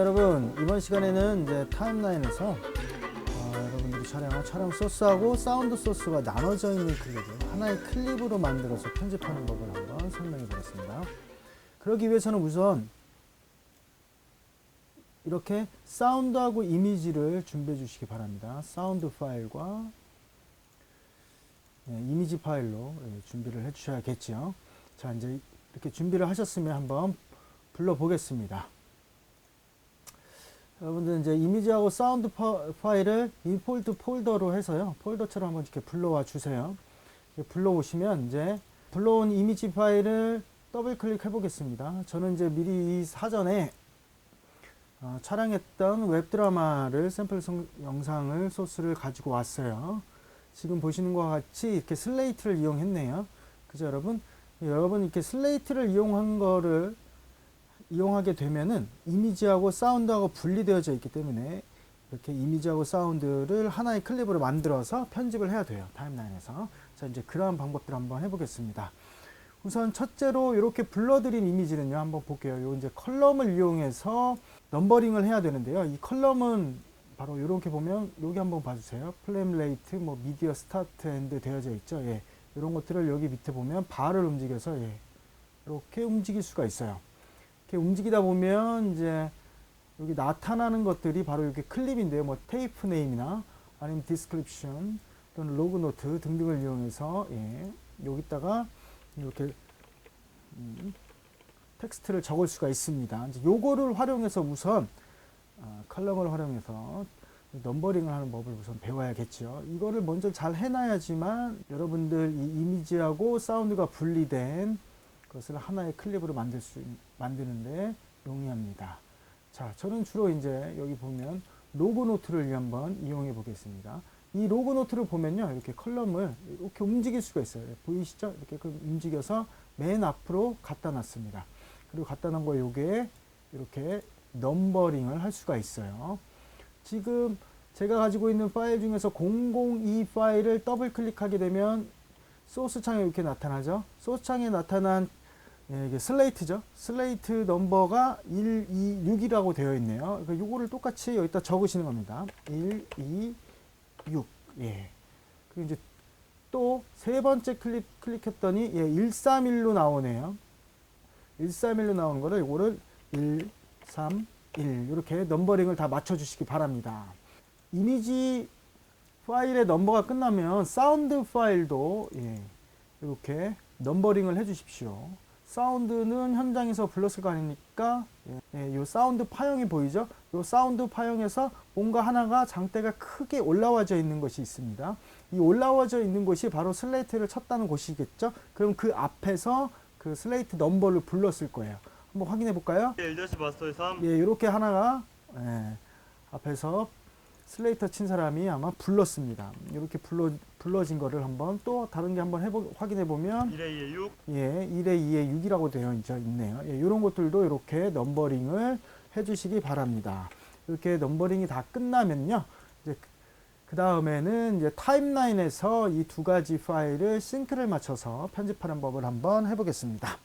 여러분 이번 시간에는 이제 타임라인에서 어, 여러분들이 촬영한 촬영 소스하고 사운드 소스가 나눠져 있는 클립을 하나의 클립으로 만들어서 편집하는 법을 한번 설명해 보겠습니다. 그러기 위해서는 우선 이렇게 사운드하고 이미지를 준비해 주시기 바랍니다. 사운드 파일과 예, 이미지 파일로 예, 준비를 해 주셔야겠죠. 자, 이제 이렇게 준비를 하셨으면 한번 불러 보겠습니다. 여러분들 이제 이미지하고 사운드 파, 파일을 임포트 폴더로 해서요. 폴더처럼 한번 이렇게 불러와 주세요. 불러오시면 이제 불러온 이미지 파일을 더블 클릭해 보겠습니다. 저는 이제 미리 이 사전에 어, 촬영했던 웹드라마를 샘플 성, 영상을 소스를 가지고 왔어요. 지금 보시는 것과 같이 이렇게 슬레이트를 이용했네요. 그죠 여러분? 여러분 이렇게 슬레이트를 이용한 거를 이용하게 되면은 이미지하고 사운드하고 분리되어져 있기 때문에 이렇게 이미지하고 사운드를 하나의 클립으로 만들어서 편집을 해야 돼요. 타임라인에서. 자, 이제 그러한 방법들 한번 해보겠습니다. 우선 첫째로 이렇게 불러드린 이미지는요. 한번 볼게요. 요 이제 컬럼을 이용해서 넘버링을 해야 되는데요. 이 컬럼은 바로 이렇게 보면 여기 한번 봐주세요. 플레임 레이트, 뭐 미디어 스타트 엔드 되어져 있죠. 예. 이런 것들을 여기 밑에 보면 바를 움직여서 예. 이렇게 움직일 수가 있어요. 이렇게 움직이다 보면 이제 여기 나타나는 것들이 바로 이렇게 클립인데요. 뭐 테이프 네임이나 아니면 디스크립션 또는 로그 노트 등등을 이용해서 예. 여기다가 이렇게 음, 텍스트를 적을 수가 있습니다. 이제 요거를 활용해서 우선 어, 컬럼을 활용해서 넘버링을 하는 법을 우선 배워야겠죠. 이거를 먼저 잘 해놔야지만 여러분들 이 이미지하고 사운드가 분리된 것을 하나의 클립으로 만들 수 만드는데 용이합니다. 자, 저는 주로 이제 여기 보면 로고 노트를 한번 이용해 보겠습니다. 이 로고 노트를 보면요, 이렇게 컬럼을 이렇게 움직일 수가 있어요. 보이시죠? 이렇게 그 움직여서 맨 앞으로 갖다 놨습니다. 그리고 갖다 놓은 거 요게 이렇게 넘버링을 할 수가 있어요. 지금 제가 가지고 있는 파일 중에서 002 파일을 더블 클릭하게 되면 소스 창에 이렇게 나타나죠. 소스 창에 나타난 예, 이게 슬레이트죠. 슬레이트 넘버가 1, 2, 6이라고 되어 있네요. 그러니까 요거를 똑같이 여기다 적으시는 겁니다. 1, 2, 6. 예. 그리고 이제 또 세 번째 클릭, 클릭했더니 예, 131로 나오네요. 131로 나오는 거를 요거를 1, 3, 1 이렇게 넘버링을 다 맞춰 주시기 바랍니다. 이미지 파일의 넘버가 끝나면 사운드 파일도 예, 이렇게 넘버링을 해 주십시오. 사운드는 현장에서 불렀을 거 아닙니까? 예, 예, 요 사운드 파형이 보이죠? 요 사운드 파형에서 뭔가 하나가 장대가 크게 올라와져 있는 것이 있습니다. 이 올라와져 있는 곳이 바로 슬레이트를 쳤다는 곳이겠죠? 그럼 그 앞에서 그 슬레이트 넘버를 불렀을 거예요. 한번 확인해 볼까요? 1-마스터의 마스터의 3 예, 이렇게 하나가 예, 앞에서 슬레이터 친 사람이 아마 불렀습니다. 이렇게 불러 불러진 거를 한번 또 다른 게 한번 해보 확인해 보면 1에 2에 6 예, 1에 2에 6이라고 되어 있네요. 예, 이런 것들도 이렇게 넘버링을 해 주시기 바랍니다. 이렇게 넘버링이 다 끝나면요, 이제 그 다음에는 이제 타임라인에서 이 두 가지 파일을 싱크를 맞춰서 편집하는 법을 한번 해보겠습니다.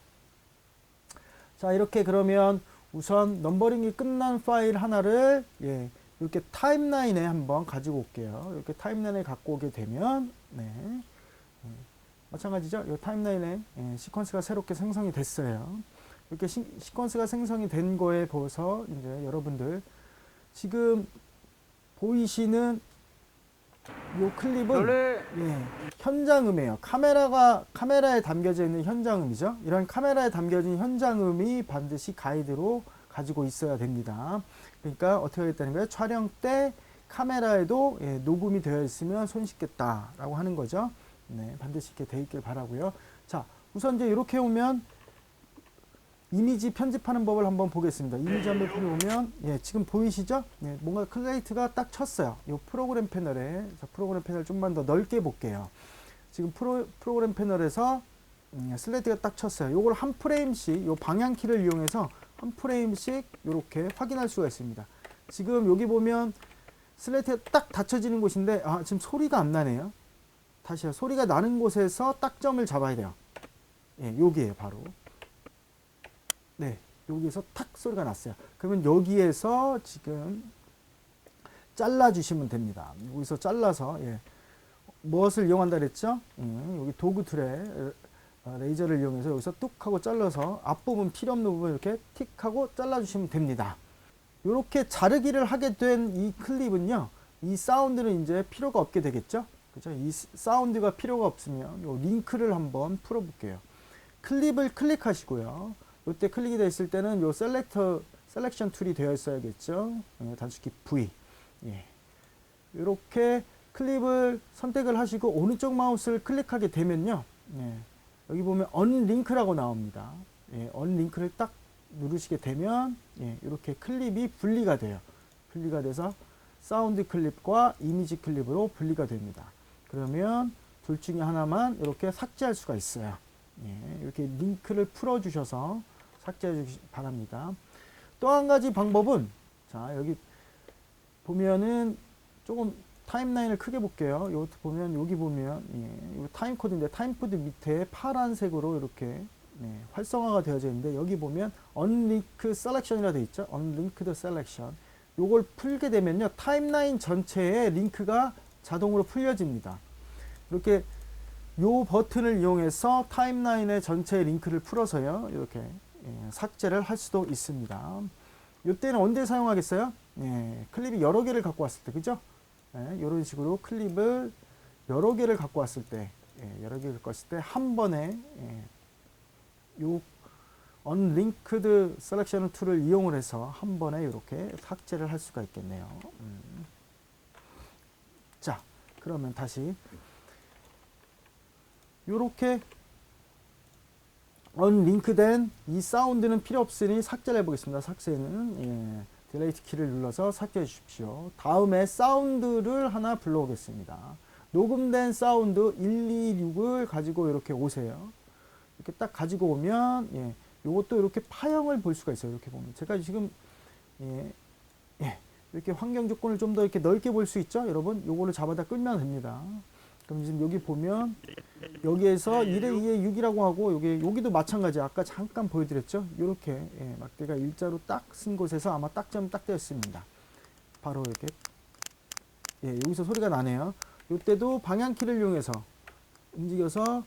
자, 이렇게 그러면 우선 넘버링이 끝난 파일 하나를 예, 이렇게 타임라인에 한번 가지고 올게요. 이렇게 타임라인에 갖고 오게 되면 네. 예, 마찬가지죠. 이 타임라인에 예, 시퀀스가 새롭게 생성이 됐어요. 이렇게 시, 시퀀스가 생성이 된 거에 보서 이제 여러분들 지금 보이시는 이 클립은 예, 현장음이에요. 카메라가 카메라에 담겨져 있는 현장음이죠. 이런 카메라에 담겨진 현장음이 반드시 가이드로 가지고 있어야 됩니다. 그러니까 어떻게 하겠다는 거예요? 촬영 때 카메라에도 예, 녹음이 되어 있으면 손쉽겠다라고 하는 거죠. 네, 반드시 이렇게 돼 있길 바라고요. 자, 우선 이제 이렇게 오면 이미지 편집하는 법을 한번 보겠습니다. 이미지 한번 보면 예, 지금 보이시죠? 예, 뭔가 클레이트가 딱 쳤어요. 이 프로그램 패널에 자, 프로그램 패널 좀만 더 넓게 볼게요. 지금 프로, 프로그램 패널에서 음, 슬레이트가 딱 쳤어요. 요걸 한 프레임씩 요 방향키를 이용해서 한 프레임씩 이렇게 확인할 수가 있습니다. 지금 여기 보면 슬레이트가 딱 닫혀지는 곳인데 아 지금 소리가 안 나네요. 다시요. 소리가 나는 곳에서 딱 점을 잡아야 돼요. 예, 여기에요, 바로. 네. 여기에서 탁 소리가 났어요. 그러면 여기에서 지금 잘라 주시면 됩니다. 여기서 잘라서 예. 무엇을 이용한다 그랬죠? 예, 여기 도구 툴에 어, 레이저를 이용해서 여기서 뚝 하고 잘라서 앞부분 필요 없는 부분 이렇게 틱 하고 잘라 주시면 됩니다. 이렇게 자르기를 하게 된 이 클립은요. 이 사운드는 이제 필요가 없게 되겠죠? 그죠? 이 스- 사운드가 필요가 없으면 요 링크를 한번 풀어 볼게요. 클립을 클릭하시고요. 이때 클릭이 됐을 때는 요 셀렉터 셀렉션 툴이 되어 있어야겠죠. 예, 단축키 V. 예. 이렇게 클립을 선택을 하시고 오른쪽 마우스를 클릭하게 되면요. 예, 여기 보면 언링크라고 나옵니다. 예, 언링크를 딱 누르시게 되면 예, 이렇게 클립이 분리가 돼요. 분리가 돼서 사운드 클립과 이미지 클립으로 분리가 됩니다. 그러면 둘 중에 하나만 이렇게 삭제할 수가 있어요. 예, 이렇게 링크를 풀어 주셔서 삭제해 주시 기 바랍니다. 또 한 가지 방법은 자, 여기 보면은 조금 타임라인을 크게 볼게요. 이것도 보면 여기 보면 예, 요 타임 코드인데 타임 코드 밑에 파란색으로 이렇게 네, 활성화가 되어져 있는데 여기 보면 unlinked selection이라 되어 있죠. unlinked. 요걸 풀게 되면요. 타임라인 전체에 링크가 자동으로 풀려집니다. 이렇게 요 버튼을 이용해서 타임라인의 전체 링크를 풀어서요. 이렇게 예, 삭제를 할 수도 있습니다. 이때는 언제 사용하겠어요? 예, 클립이 여러 개를 갖고 왔을 때, 그죠? 예, 이런 식으로 클립을 여러 개를 갖고 왔을 때, 예, 여러 개를 갖고 왔을 때 한 번에 예, 요 unlinked selection 툴을 이용을 해서 한 번에 이렇게 삭제를 할 수가 있겠네요. 음. 자, 그러면 다시 요렇게 언링크된 이 사운드는 필요 없으니 삭제를 해보겠습니다. 삭제는 예, 딜레이트 키를 눌러서 삭제해 주십시오. 다음에 사운드를 하나 불러오겠습니다. 녹음된 사운드 126을 가지고 이렇게 오세요. 이렇게 딱 가지고 오면 예, 요것도 이렇게 파형을 볼 수가 있어요. 이렇게 보면 제가 지금 예, 예, 이렇게 환경 조건을 좀 더 이렇게 넓게 볼 수 있죠, 여러분. 요거를 잡아다 끌면 됩니다. 그럼 지금 여기 보면 여기에서 1에 2에 6이라고 하고 여기 여기도 마찬가지. 아까 잠깐 보여드렸죠? 이렇게 예, 막대가 일자로 딱 쓴 곳에서 아마 딱점 딱 되었습니다. 바로 이렇게. 예, 여기서 소리가 나네요. 이때도 방향키를 이용해서 움직여서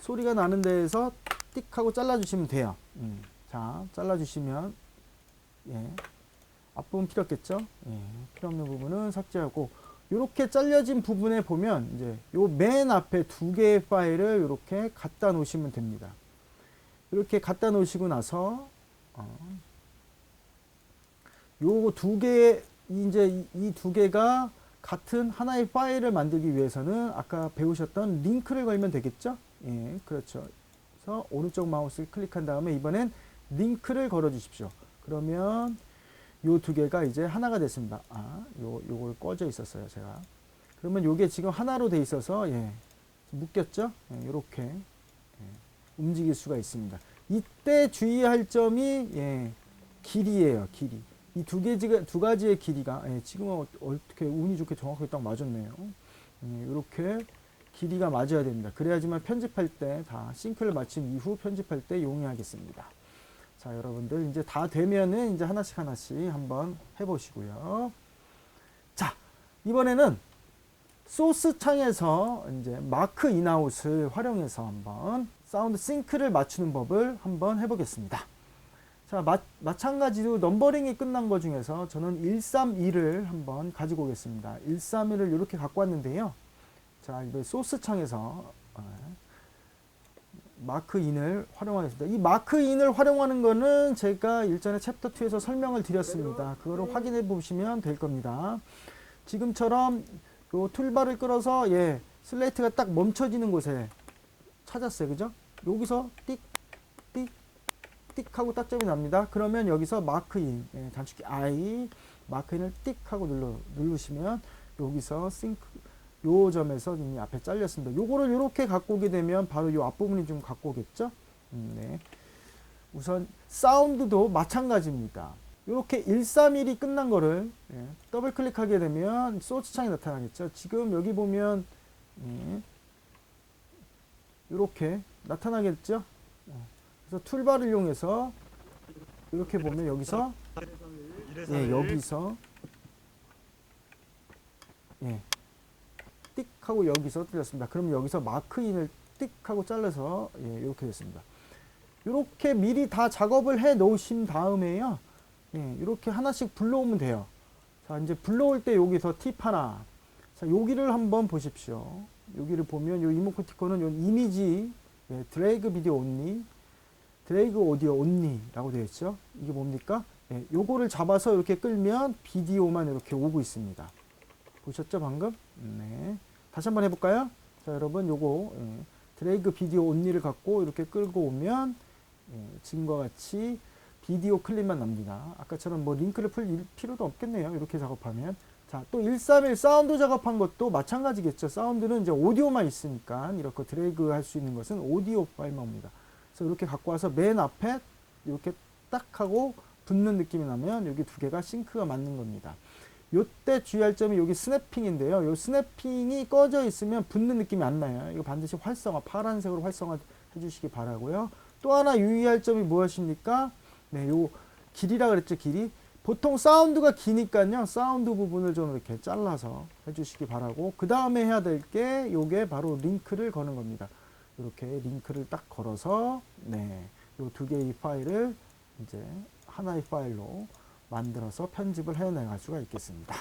소리가 나는 데에서 띡 하고 잘라주시면 돼요. 음, 자 잘라주시면 예, 앞부분 필요 없겠죠? 예, 필요 없는 부분은 삭제하고 이렇게 잘려진 부분에 보면 이제 요 맨 앞에 두 개의 파일을 이렇게 갖다 놓으시면 됩니다. 이렇게 갖다 놓으시고 나서 어, 요두 개의 이제 이 두 개가 같은 하나의 파일을 만들기 위해서는 아까 배우셨던 링크를 걸면 되겠죠? 예, 그렇죠. 그래서 오른쪽 마우스 클릭한 다음에 이번엔 링크를 걸어 주십시오. 그러면 요 두 개가 이제 하나가 됐습니다. 아, 요, 요걸 꺼져 있었어요, 제가. 그러면 요게 지금 하나로 돼 있어서, 예, 묶였죠? 예, 요렇게, 예, 움직일 수가 있습니다. 이때 주의할 점이, 예, 길이에요, 길이. 이 두 개지가, 두 가지의 길이가, 예, 지금은 어- 어떻게 운이 좋게 정확하게 딱 맞았네요. 예, 요렇게 길이가 맞아야 됩니다. 그래야지만 편집할 때 다 싱크를 마친 이후 편집할 때 용이하겠습니다. 자, 여러분들 이제 다 되면은 이제 하나씩 하나씩 한번 해보시고요. 자, 이번에는 소스 창에서 이제 마크 인아웃을 활용해서 한번 사운드 싱크를 맞추는 법을 한번 해보겠습니다. 자, 마, 마찬가지로 넘버링이 끝난 것 중에서 저는 132를 한번 가지고 오겠습니다. 132를 이렇게 갖고 왔는데요. 자, 이번 소스 창에서 어, 마크인을 활용하겠습니다. 이 마크인을 활용하는 거는 제가 일전에 챕터 2에서 설명을 드렸습니다. 그거를 확인해 보시면 될 겁니다. 지금처럼 요 툴바를 끌어서 예, 슬레이트가 딱 멈춰지는 곳에 찾았어요. 그죠? 여기서 띡, 띡, 띡 하고 딱 점이 납니다. 그러면 여기서 마크인, 예, 단축키 I, 마크인을 띡 하고 눌러, 누르시면 여기서 싱크, 요 점에서 이미 앞에 잘렸습니다. 요거를 이렇게 갖고 오게 되면 바로 요 앞부분이 좀 갖고 오겠죠? 음, 네. 우선 사운드도 마찬가지입니다. 이렇게 131이 끝난 거를 예, 더블 클릭하게 되면 소스 창이 나타나겠죠. 지금 여기 보면 예, 이렇게 나타나겠죠. 어, 그래서 툴바를 이용해서 이렇게 보면 여기서 예, 여기서 예, 띡 하고 여기서 뚫렸습니다. 그럼 여기서 마크인을 띡 하고 잘라서 예, 이렇게 됐습니다. 이렇게 미리 다 작업을 해 놓으신 다음에요. 예, 이렇게 하나씩 불러오면 돼요. 자, 이제 불러올 때 여기서 팁 하나. 자, 여기를 한번 보십시오. 여기를 보면 요 이모코티콘은 요 이미지 예, 드래그 비디오 온리, 드래그 오디오 온리라고 되어 있죠. 이게 뭡니까? 예, 요거를 잡아서 이렇게 끌면 비디오만 이렇게 오고 있습니다. 보셨죠 방금? 네. 다시 한번 해볼까요? 자 여러분 요거 예, 드래그 비디오 온리를 갖고 이렇게 끌고 오면 예, 지금과 같이 비디오 클립만 납니다. 아까처럼 뭐 링크를 풀 필요도 없겠네요. 이렇게 작업하면. 자, 또 131 사운드 작업한 것도 마찬가지겠죠. 사운드는 이제 오디오만 있으니까 이렇게 드래그 할 수 있는 것은 오디오 파일만 옵니다. 그래서 이렇게 갖고 와서 맨 앞에 이렇게 딱 하고 붙는 느낌이 나면 여기 두 개가 싱크가 맞는 겁니다. 요때 주의할 점이 여기 스냅핑인데요. 요 스냅핑이 꺼져 있으면 붙는 느낌이 안 나요. 이거 반드시 활성화, 파란색으로 활성화 해주시기 바라고요. 또 하나 유의할 점이 무엇입니까? 네, 요 길이라 그랬죠, 길이. 보통 사운드가 기니까요, 사운드 부분을 좀 이렇게 잘라서 해주시기 바라고, 그 다음에 해야 될 게 요게 바로 링크를 거는 겁니다. 이렇게 링크를 딱 걸어서, 네, 요 두 개의 파일을 이제 하나의 파일로 만들어서 편집을 해나갈 수가 있겠습니다.